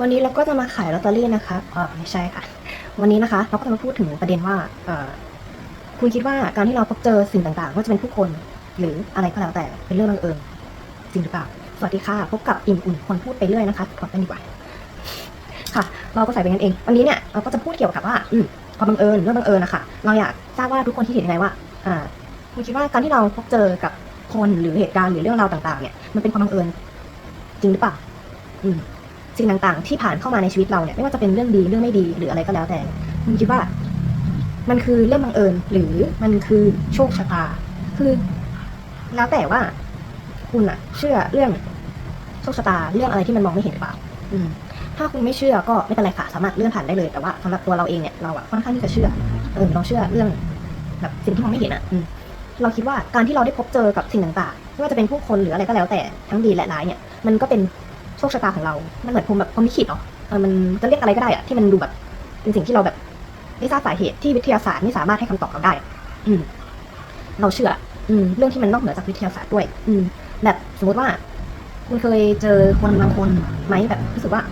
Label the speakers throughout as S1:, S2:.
S1: วันนี้เราก็จะมาขายลอตเตอรี่นะคะเออไม่ใช่ค่ะ วันนี้นะคะ เราก็จะมาพูดถึงประเด็นว่าเออคุณคิดว่าการที่เราพบเจอสิ่งต่างๆว่าจะเป็นผู้คน หรืออะไรก็แล้วแต่เป็นเรื่องบังเอิญจริงหรือเปล่า สวัสดีค่ะ พบกับอิ่มอุ่นคนพูดไปเรื่อยนะคะถอดกันดีกว่า ค่ะ เราก็ใส่ไปกันเอง วันนี้เนี่ยเราก็จะพูดเกี่ยวกับว่า อืมความบังเอิญเรื่องบังเอิญนะคะเราอยากทราบว่าทุกคนที่เห็นยังไงว่าอ่าคุณคิดว่าการที่เราพบเจอกับคนหรือเหตุการณ์หรือเรื่องราวต่าง ๆ เนี่ยมันเป็นความบังเอิญจริงหรือเปล่า อืม สิ่งต่างๆ ที่ผ่านเข้ามาในชีวิตเราเนี่ยไม่ว่าจะเป็นเรื่องดีเรื่องไม่ดีหรืออะไรก็แล้วแต่คุณคิดว่า มันคือเรื่องบังเอิญหรือมันคือโชคชะตา คือ แล้วแต่ว่า คุณอะเชื่อเรื่องโชคชะตาเรื่องอะไรที่มันมองไม่เห็นหรือเปล่าอืมถ้าคุณไม่เชื่อก็ไม่เป็นไรค่ะสามารถเลื่อนผ่านได้เลยแต่ว่าสำหรับตัวเราเองเนี่ยเราอะค่อนข้างที่จะเชื่อเออเราเชื่อเรื่องแบบสิ่งที่มองไม่เห็นอะอเราคิดว่าการที่เราได้พบเจอกับสิ่งต่างๆไม่ว่าจะเป็นผู้คนหรืออะไรก็แล้วแต่ทั้งดีและร้ายเนี่ย มันก็เป็น คชะตาของเรา มันเหมือนพรหมแบบพรมลิขิตเนาะเออมันจะเรียกอะไรก็ได้อะที่มันดูแบบ เป็นสิ่งที่เราแบบไม่ทราบสาเหตุที่วิทยาศาสตร์ไม่สามารถให้คำตอบเราได้ อืม เราเชื่อ อืม เรื่องที่มันนอกเหนือจากวิทยาศาสตร์ด้วย อืม แบบสมมติว่า คุณเคยเจอคนบางคนไหมแบบรู้สึกว่า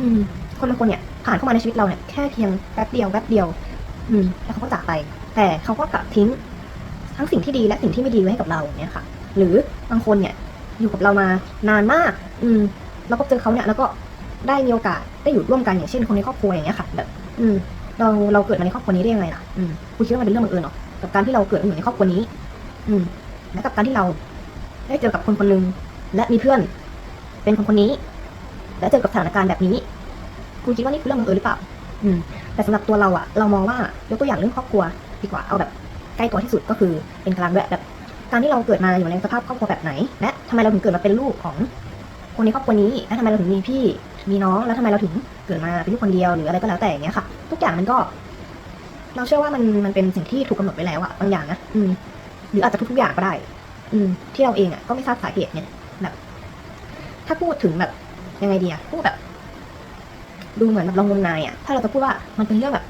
S1: อืม คนบางคนเนี่ย ผ่านเข้ามาในชีวิตเราเนี่ยแค่เพียงแป๊บเดียวแป๊บเดียว อืม แล้วเขาก็จากไป แต่เขาก็กลับทิ้ง ทั้งสิ่งที่ดีและสิ่งที่ไม่ดีไว้ให้กับเราเนี่ยค่ะ หรือบางคนเนี่ย อยู่กับเรามานานมาก อืม แล้วก็เจอเขาเนี่ยแล้วก็ได้มีโอกาสได้อยู่ร่วมกันอย่างเช่นคนในครอบครัวอย่างเงี้ยค่ะ แบบ อืม เราเราเกิดมาในครอบครัวนี้ได้ยังไงล่ะอืมคุณคิดว่ามันเป็นเรื่องบังเอิญเหรอกับการที่เราเกิดมาอยู่ในครอบครัวนี้ อืมและกับการที่เรา ได้เจอกับคนคนหนึ่งและมีเพื่อน เป็นคนคนนี้ และเจอกับสถานการณ์แบบนี้ คุณคิดว่านี่คือเรื่องบังเอิญหรือเปล่า อืม แต่สำหรับตัวเราอะเรามองว่ายกตัวอย่างเรื่องครอบครัวดีกว่าเอาแบบใกล้ตัวที่สุดก็คือเป็นกลางด้วยแบบการที่เราเกิดมาอยู่ในสภาพครอบครัวแบบไหน และทำไมเราถึงเกิดมาเป็นลูกของ คนในครอบครัวนี้และทำไมเราถึงมีพี่ มีน้องแล้วทำไมเราถึงเกิดมาเป็นลูกคนเดียวหรืออะไรก็แล้วแต่อย่างเงี้ยค่ะ ทุกอย่างมันก็ เราเชื่อว่ามันมันเป็นสิ่งที่ถูกกำหนดไว้แล้วอะบางอย่างนะอืมหรืออาจจะทุกๆอย่างก็ได้ อืม ที่เราเองอะก็ไม่ทราบสาเหตุเนี่ยแบบถ้าพูดถึงแบบยังไงดีอะพูดแบบ ดูเหมือนแบบเรางมงายอะถ้าเราจะพูดว่ามันเป็นเรื่องแบบ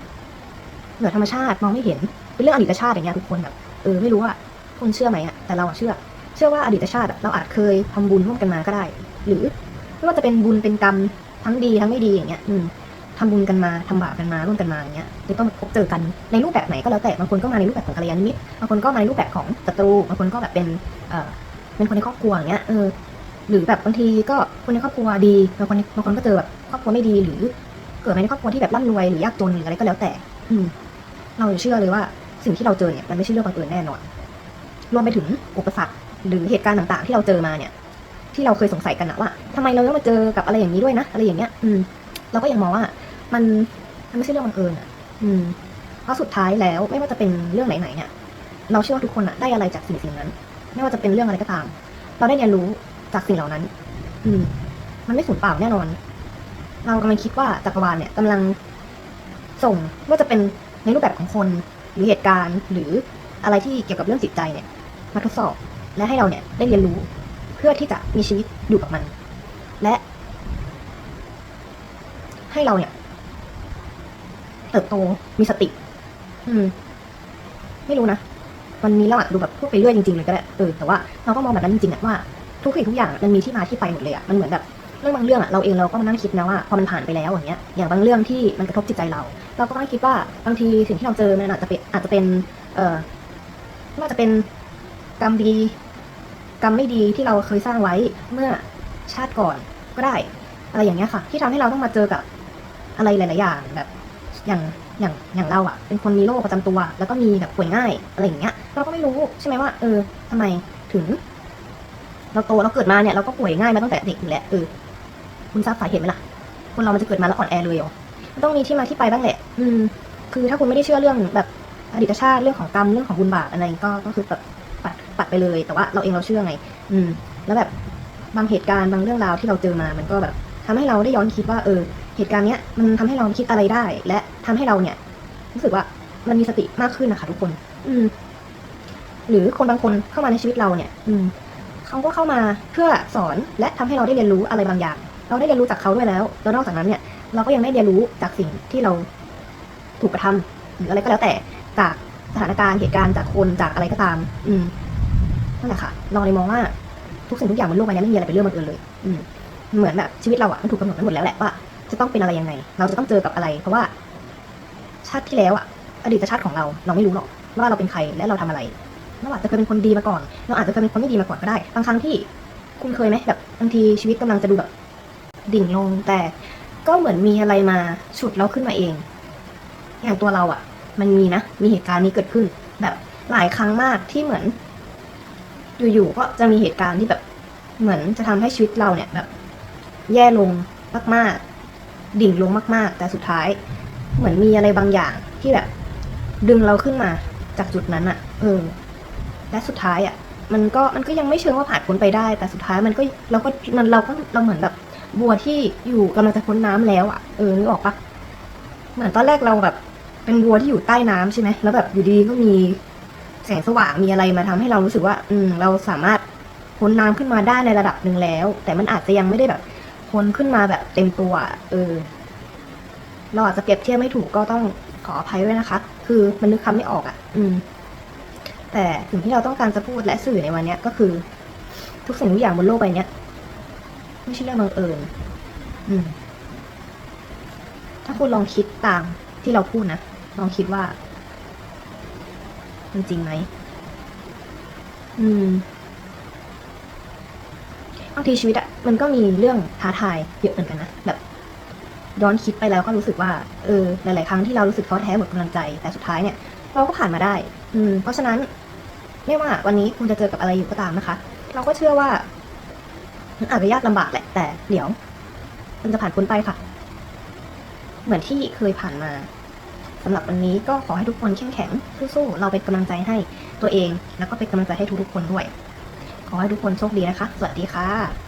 S1: เหนือธรรมชาติมองไม่เห็นเป็นเรื่องอดีตชาติอย่างเงี้ยทุกคนแบบเออไม่รู้ว่าคุณเชื่อไหมอะแต่เราอะเชื่อ เชื่อว่าอดีตชาติเราอาจเคยทำบุญร่วมกันมาก็ได้ หรือไม่ว่าจะเป็นบุญเป็นกรรมทั้งดีทั้งไม่ดีอย่างเงี้ย อืมทำบุญกันมาทำบาปกันมาร่วมกันมาอย่างเงี้ยจะต้องพบเจอกันในรูปแบบไหนก็แล้วแต่บางคนก็มาในรูปแบบของกัลยาณมิตรบางคนก็มาในรูปแบบของศัตรูบางคนก็แบบเป็นเอ่อเป็นคนในครอบครัวอย่างเงี้ยเออหรือแบบบางทีก็คนในครอบครัวดีบางคนบางคนก็เจอแบบครอบครัวไม่ดีหรือ เกิดมาในครอบครัวที่แบบร่ำรวยหรือยากจนหรืออะไรก็แล้วแต่ อืม เราเชื่อเลยว่าสิ่งที่เราเจอเนี่ยมันไม่ใช่เรื่องบังเอิญแน่นอนรวมไปถึงอุปสรรค หรือเหตุการณ์ต่างๆ ที่เราเจอมาเนี่ย ที่เราเคยสงสัยกันนะว่าทำไมเราต้องมาเจอกับอะไรอย่างนี้ด้วยนะอะไรอย่างเงี้ย อืม เราก็ยังมองว่า มันมันไม่ใช่เรื่องบังเอิญอะ อืมเพราะสุดท้ายแล้วไม่ว่าจะเป็นเรื่องไหนๆเนี่ย เราเชื่อว่าทุกคนอะได้อะไรจากสิ่งสิ่งนั้น ไม่ว่าจะเป็นเรื่องอะไรก็ตาม เราได้เรียนรู้จากสิ่งเหล่านั้น อืม มันไม่สูญเปล่าแน่นอน เรากำลังคิดว่าจักรวาลเนี่ยกำลังส่งว่าจะเป็นในรูปแบบของคนหรือเหตุการณ์หรืออะไรที่เกี่ยวกับเรื่องจิตใจเนี่ย มาทดสอบ และให้เราเนี่ยได้เรียนรู้เพื่อที่จะมีชีวิตอยู่กับมัน และ ให้เราเนี่ย เติบโตมีสติ อืม ไม่รู้นะวันนี้เราอาจจะดูแบบพูดไปเรื่อยจริงๆเลยก็ได้เออแต่ว่าเราก็มองแบบนั้นจริงๆอะว่าทุกสิ่งทุกอย่างมันมีที่มาที่ไปหมดเลยอะมันเหมือนแบบเรื่องบางเรื่องอะเราเองเราก็มานั่งคิดนะว่าพอมันผ่านไปแล้วอย่างเงี้ยอย่างบางเรื่องที่มันกระทบจิตใจเรา เราก็ต้องคิดว่าบางทีสิ่งที่เราเจอมันอาจจะเป็นอาจจะเป็น เอ่อว่าจะเป็นกรรมดี กรรมไม่ดีที่เราเคยสร้างไว้เมื่อชาติก่อนก็ได้ อะไรอย่างเงี้ยค่ะ ที่ทำให้เราต้องมาเจอกับอะไรหลาย ๆ อย่างแบบอย่างอย่างอย่างเราอะเป็นคนมีโรคประจำตัว แล้วก็มีแบบป่วยง่ายอะไรอย่างเงี้ยเราก็ไม่รู้ใช่ไหมว่าเออทำไมถึง เราโตเราเกิดมาเนี่ยเราก็ป่วยง่ายมาตั้งแต่เด็กอยู่แล้วเออคุณทราบสาเหตุไหมล่ะคนเรามันจะเกิดมาแล้วอ่อนแอเลยเหรอมันต้องมีที่มาที่ไปบ้างแหละ อืม คือถ้าคุณไม่ได้เชื่อเรื่องแบบอดีตชาติเรื่องของกรรมเรื่องของบุญบาปอะไรก็ก็คือแบบ ปัดไปเลย แต่ว่าเราเองเราเชื่อไง อืม แล้วแบบบางเหตุการณ์บางเรื่องราวที่เราเจอมา มันก็แบบทำให้เราได้ย้อนคิดว่าเออ เหตุการณ์เนี้ยมันทำให้เราคิดอะไรได้ และทำให้เราเนี่ย รู้สึกว่ามันมีสติมากขึ้นนะคะทุกคน อืม หรือคนบางคนเข้ามาในชีวิตเราเนี่ย อืมเขาก็เข้ามาเพื่อสอนและทำให้เราได้เรียนรู้อะไรบางอย่าง เราได้เรียนรู้จากเขาด้วยแล้ว แล้วนอกจากนั้นเนี่ย เราก็ยังได้เรียนรู้จากสิ่งที่เราถูกกระทำหรืออะไรก็แล้วแต่จากสถานการณ์เหตุการณ์จากคนจากอะไรก็ตาม อืม นั่นแหละค่ะ เราเลยมองว่าทุกสิ่งทุกอย่างบนโลกใบนี้ไม่มีอะไรเป็นเรื่องบังเอิญเลย อืมเหมือนแบบชีวิตเราอะมันถูกกำหนดไว้หมดแล้วแหละว่าจะต้องเป็นอะไรยังไง เราจะต้องเจอกับอะไร เพราะว่า ชาติที่แล้วอะอดีตชาติของเราเราไม่รู้หรอกว่าเราเป็นใครและเราทำอะไรเราอาจจะเคยเป็นคนดีมาก่อน เราอาจจะเคยเป็นคนไม่ดีมาก่อนก็ได้ บางครั้งที่คุณเคยไหมแบบบางทีชีวิตกำลังจะดูแบบดิ่งลงแต่ก็เหมือนมีอะไรมาฉุดเราขึ้นมาเอง อย่างตัวเราอะมันมีนะ มีเหตุการณ์นี้เกิดขึ้น แบบหลายครั้งมากที่เหมือน อยู่ๆก็จะมีเหตุการณ์ที่แบบเหมือนจะทำให้ชีวิตเราเนี่ยแบบ แย่ลงมากๆ ดิ่งลงมาก ๆ แต่สุดท้าย เหมือนมีอะไรบางอย่างที่แบบ ดึงเราขึ้นมาจากจุดนั้นอะเออ และสุดท้ายอะมันก็มันก็ยังไม่เชิงว่าผ่านพ้นไปได้ แต่สุดท้ายมันก็เราก็มันเราก็เราเหมือนแบบบัวที่อยู่กำลังจะพ้นน้ำแล้วอะเออนึกออกปะเหมือนตอนแรกเราแบบ เป็นบัวที่อยู่ใต้น้ำใช่ไหมแล้วแบบอยู่ดีก็มี แสงสว่างมีอะไรมาทำให้เรารู้สึกว่า อืม เราสามารถพ้นน้ำขึ้นมาได้ในระดับหนึ่งแล้ว แต่มันอาจจะยังไม่ได้แบบพ้นขึ้นมาแบบเต็มตัว เออ เราอาจจะเปรียบเทียบไม่ถูกก็ต้องขออภัยด้วยนะคะ คือมันนึกคำไม่ออกอะ่ะ อืม แต่สิ่งที่เราต้องการจะพูดและสื่อในวันเนี้ยก็คือ ทุกสิ่งทุกอย่างบนโลกใบนี้ยไม่ใช่เรื่องบังเอิญ อืม ถ้าคุณลองคิดตามที่เราพูดนะ ลองคิดว่า ริงไหม อืมบางทีชีวิตอะมันก็มีเรื่องท้าทายเยอะเหมือนกันนะแบบย้อนคิดไปแล้วก็รู้สึกว่าเออหลาย ๆ ครั้งที่เรารู้สึกท้อแท้หมดกำลังใจแต่สุดท้ายเนี่ย เราก็ผ่านมาได้ อืม เพราะฉะนั้น ไม่ว่าวันนี้คุณจะเจอกับอะไรอยู่ก็ตามนะคะ เราก็เชื่อว่ามันอาจจะยากลำบากแหละแต่เดี๋ยว มันจะผ่านพ้นไปค่ะ เหมือนที่เคยผ่านมา สำหรับวันนี้ก็ขอให้ทุกคนเข้มแข็งสู้ๆเราเป็นกำลังใจให้ตัวเอง แล้วก็เป็นกำลังใจให้ทุกๆคนด้วย ขอให้ทุกคนโชคดีนะคะ สวัสดีค่ะ